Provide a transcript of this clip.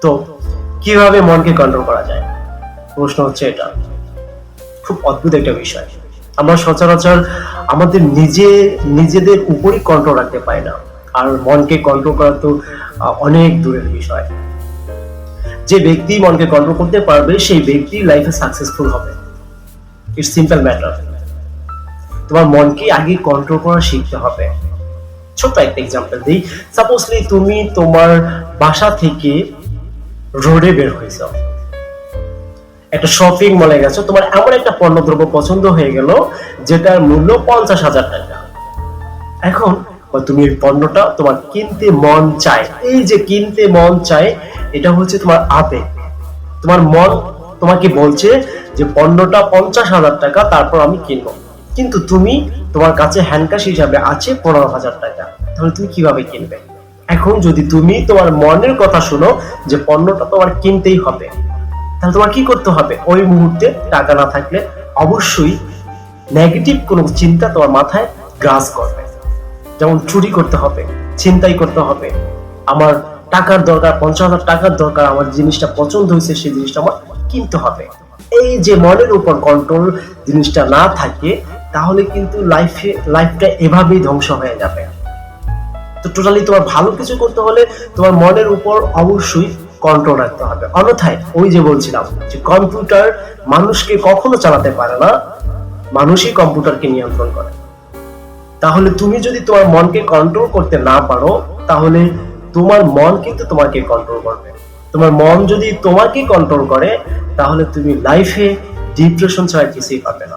তো কীভাবে মনকে কন্ট্রোল করা যায়? প্রশ্ন হচ্ছে এটা। খুব অদ্ভুত একটা বিষয়। আমরা সচরাচর আমাদের নিজে, নিজেদের উপরই কন্ট্রোল রাখতে পারি না। আর মনকে কন্ট্রোল করা তো অনেক দূরের বিষয়। যে ব্যক্তি মনকে কন্ট্রোল করতে পারবে, সেই ব্যক্তি লাইফে সাকসেসফুল হবে। ইটস সিম্পল ম্যাটার তোমার মনকে আগে কন্ট্রোল করা শিখতে হবে। ছোট্ট একটা এক্সাম্পল দিই। সাপোজলি তুমি তোমার বাসা থেকে রোডে বের হয়েছ। একটা শপিং মলে গেছো, তোমার এমন একটা পণ্যদ্রব্য পছন্দ হয়ে গেল, যেটার মূল্য পঞ্চাশ হাজার টাকা। এখন তুমি এই পণ্যটা তোমার কিনতে মন চায়, এই যে কিনতে মন চায়, এটা হচ্ছে তোমার আবেগ। তোমার মন তোমাকে বলছে যে, পণ্যটা পঞ্চাশ হাজার টাকা, তারপর আমি কিনবো। কিন্তু তুমি তোমার কাছে হ্যান্ডকাশ হিসাবে আছে পনেরো হাজার টাকা। তাহলে তুমি কীভাবে কিনবে? এখন যদি তুমি তোমার মনের কথা শুনো যে পণ্যটা তোমার কিনতেই হবে, তাহলে তোমার কি করতে হবে? ওই মুহূর্তে টাকা না থাকলে অবশ্যই নেগেটিভ কোনো চিন্তা তোমার মাথায় গ্রাস করবে। যেমন চুরি করতে হবে, ছিনতাই করতে হবে, আমার টাকার দরকার, পঞ্চাশ হাজার টাকার দরকার, আমার জিনিসটা পছন্দ হয়েছে সেই জিনিসটা আমার কিনতে হবে। এই যে মনের উপর কন্ট্রোল জিনিসটা না থাকে, তাহলে কিন্তু লাইফে লাইফটা এভাবেই ধ্বংস হয়ে যাবে। তো টোটালি তোমার ভালো কিছু করতে হলে তোমার মনের উপর অবশ্যই কন্ট্রোল রাখতে হবে। অন্যথায় ওই যে বলছিলাম যে কম্পিউটার মানুষকে কখনো চালাতে পারে না, মানুষই কম্পিউটারকে নিয়ন্ত্রণ করে। তাহলে তুমি যদি তোমার মনকে কন্ট্রোল করতে না পারো, তাহলে তোমার মন কিন্তু তোমাকে কন্ট্রোল করবে। তোমার মন যদি তোমাকে কন্ট্রোল করে, তাহলে তুমি লাইফে ডিপ্রেশন ছাড়া কিছুই পাবে না।